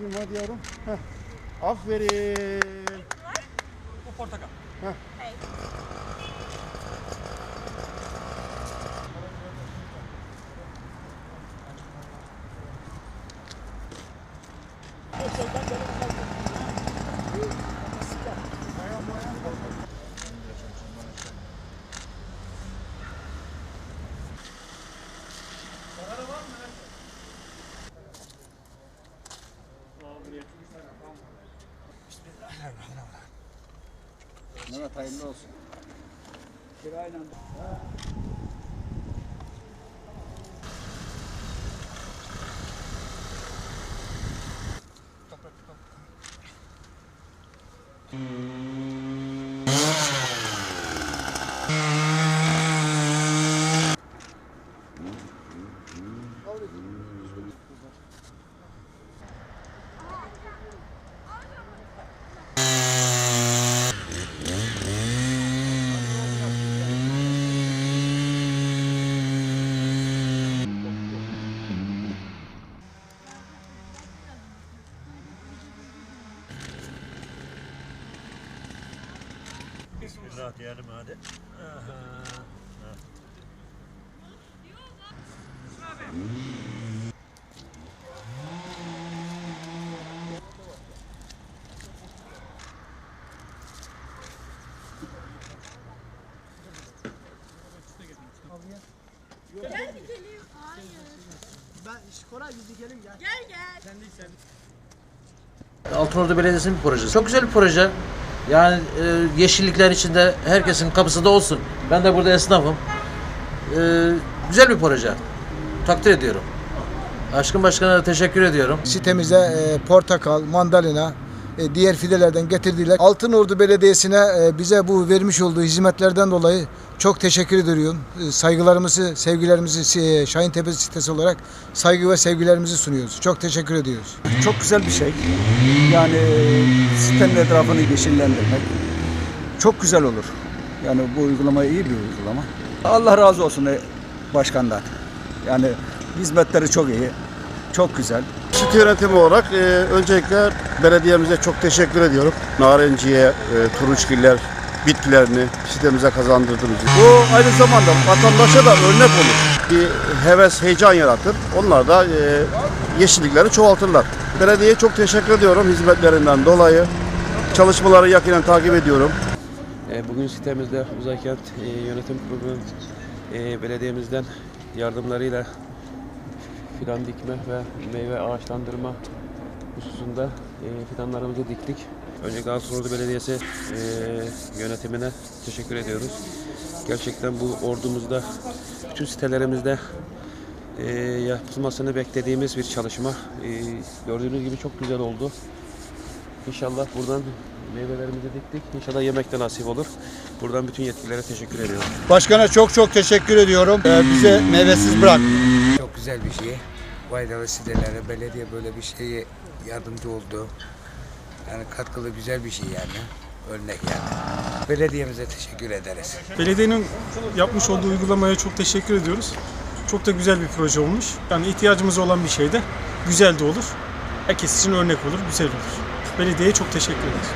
Bakayım hadi yavrum. Heh. Aferin. Bu portakal. Mehmet hayırlı olsun. Bismillah diyelim hadi. Aha. Altınordu Belediyesi'nin bir projesi. Çok güzel bir proje. Yani e, yeşillikler içinde herkesin kapısı da olsun. Ben de burada esnafım. E, güzel bir proje. Takdir ediyorum. Aşkın Başkan'a da teşekkür ediyorum. Sitemize e, portakal, mandalina, e, diğer fidelerden getirdiler. Altınordu Belediyesi'ne e, bize bu vermiş olduğu hizmetlerden dolayı çok teşekkür ediyorum. E, saygılarımızı, sevgilerimizi Şahin Tepesi sitesi olarak saygı ve sevgilerimizi sunuyoruz. Çok teşekkür ediyoruz. Çok güzel bir şey. Yani sitenin etrafını yeşillendirmek çok güzel olur. Yani bu uygulama iyi bir uygulama. Allah razı olsun başkandan. Yani hizmetleri çok iyi. Çok güzel. Site yönetimi olarak e, öncelikle belediyemize çok teşekkür ediyorum. Narenciye, e, turunçgiller bitkilerini sitemize kazandırdığınız için. Bu aynı zamanda vatandaşa da örnek olur. Bir heves, heyecan yaratır. Onlar da e, yeşillikleri çoğaltırlar. Belediyeye çok teşekkür ediyorum hizmetlerinden dolayı. Çalışmaları yakinen takip ediyorum. E, Bugün sitemizde Uzaykent e, Yönetim Kurulu e, belediyemizden yardımlarıyla fidan dikme ve meyve ağaçlandırma hususunda e, fidanlarımızı diktik. Öncelikle Altınordu Belediyesi e, yönetimine teşekkür ediyoruz. Gerçekten bu ordumuzda bütün sitelerimizde e, yapılmasını beklediğimiz bir çalışma. E, gördüğünüz gibi çok güzel oldu. İnşallah buradan meyvelerimizi diktik. İnşallah yemek de nasip olur. Buradan bütün yetkililere teşekkür ediyorum. Başkana çok çok teşekkür ediyorum. E, bize meyvesiz bırak. Çok güzel bir şey. Faydalı sitelere belediye böyle bir şeye yardımcı oldu. Yani katkılı güzel bir şey yani. Örnek yani. Belediyemize teşekkür ederiz. Belediyenin yapmış olduğu uygulamaya çok teşekkür ediyoruz. Çok da güzel bir proje olmuş. Yani ihtiyacımız olan bir şey de güzel de olur. Herkes için örnek olur, güzel olur. Belediyeye çok teşekkür ederiz.